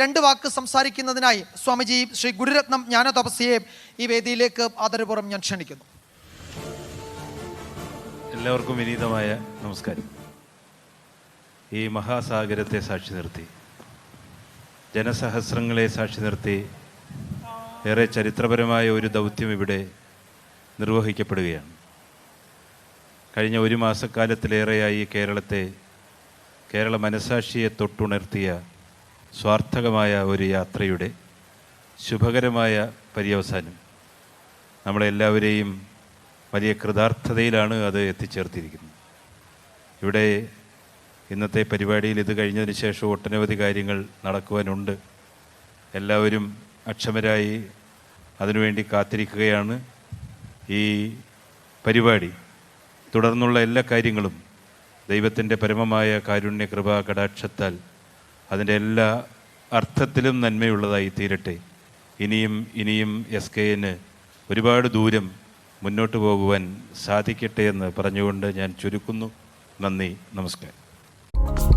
രണ്ട് വാക്ക് സംസാരിക്കുന്നതിനായി സ്വാമിജി ശ്രീ ഗുരുരത്നം ജ്ഞാനതപസ്യയെ ഈ വേദിയിലേക്ക് ആദരപൂർവം ഞാൻ ക്ഷണിക്കുന്നു. എല്ലാവർക്കും വിനീതമായ നമസ്കാരം. ഈ മഹാസാഗരത്തെ സാക്ഷി നിർത്തി ജനസഹസ്രങ്ങളെ സാക്ഷി നിർത്തി ഏറെ ചരിത്രപരമായ ഒരു ദൗത്യം ഇവിടെ നിർവഹിക്കപ്പെടുകയാണ്. കഴിഞ്ഞ ഒരു മാസക്കാലത്തിലേറെയായി കേരളത്തെ കേരള മനസാക്ഷിയെ തൊട്ടുണർത്തിയ സ്വാർത്ഥകമായ ഒരു യാത്രയുടെ ശുഭകരമായ പര്യവസാനം. നമ്മളെല്ലാവരെയും വലിയ കൃതാർത്ഥതയിലാണ് അത് എത്തിച്ചേർത്തിരിക്കുന്നത്. ഇവിടെ ഇന്നത്തെ പരിപാടിയിൽ ഇത് കഴിഞ്ഞതിന് ശേഷം ഒട്ടനവധി കാര്യങ്ങൾ നടക്കുവാനുണ്ട്. എല്ലാവരും അക്ഷമരായി അതിനുവേണ്ടി കാത്തിരിക്കുകയാണ് ഈ പരിപാടി. തുടർന്നുള്ള എല്ലാ കാര്യങ്ങളും ദൈവത്തിന്റെ പരമമായ കാരുണ്യ കൃപാ കടാക്ഷത്താൽ അതിന്റെ എല്ലാ അർത്ഥത്തിലും നന്മയുള്ളതായി തീരട്ടെ. ഇനിയും ഇനിയും എസ് കെ എന് ഒരുപാട് ദൂരം മുന്നോട്ട് പോകുവാൻ സാധിക്കട്ടെ എന്ന് പറഞ്ഞുകൊണ്ട് ഞാൻ ചുരുക്കുന്നു. നന്ദി നമസ്കാരം.